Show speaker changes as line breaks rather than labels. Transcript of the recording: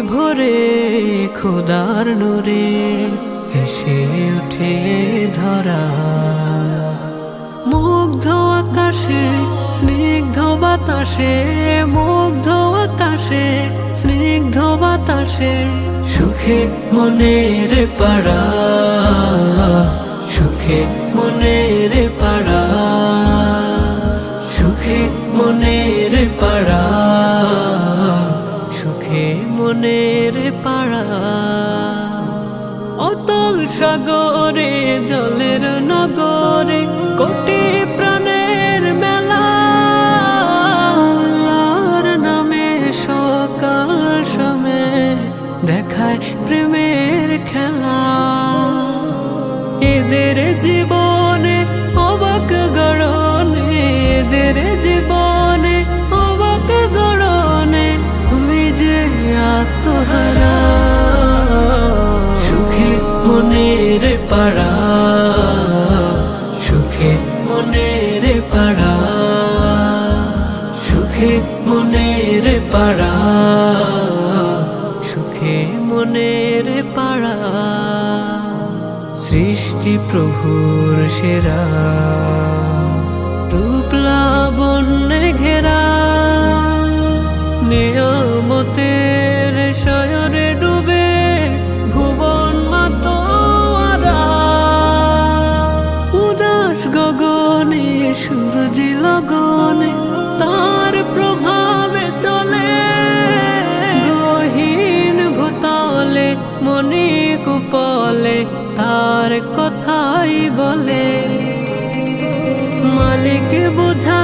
ভরে খোদার নূরে হেসে উঠে ধরা। মুগ্ধ আকাশে, স্নিগ্ধ বাতাসে, মুগ্ধ আকাশে, স্নিগ্ধ বাতাসে সুখে মনের পাড়া। সুখে মনের পাড়া। সুখে মনের পাড়া। সুখে মনের পাড়া, অতল সাগরে, জলের নগরে, কোটি প্রাণের মেলা। নামে সকাল সময় দেখায় প্রেমের খেলা। এদের জীবনে সুখে মনের পাড়া। সুখে মনের পাড়া। সুখে মনের পাড়া। সুখে মনের পাড়া। সৃষ্টি প্রভুর সেরা। সূর্যি লগনে তার প্রভাবে চলে। গহীন ভূতলে মনে কুপলে তার কথাই বলে। মালিক বোঝা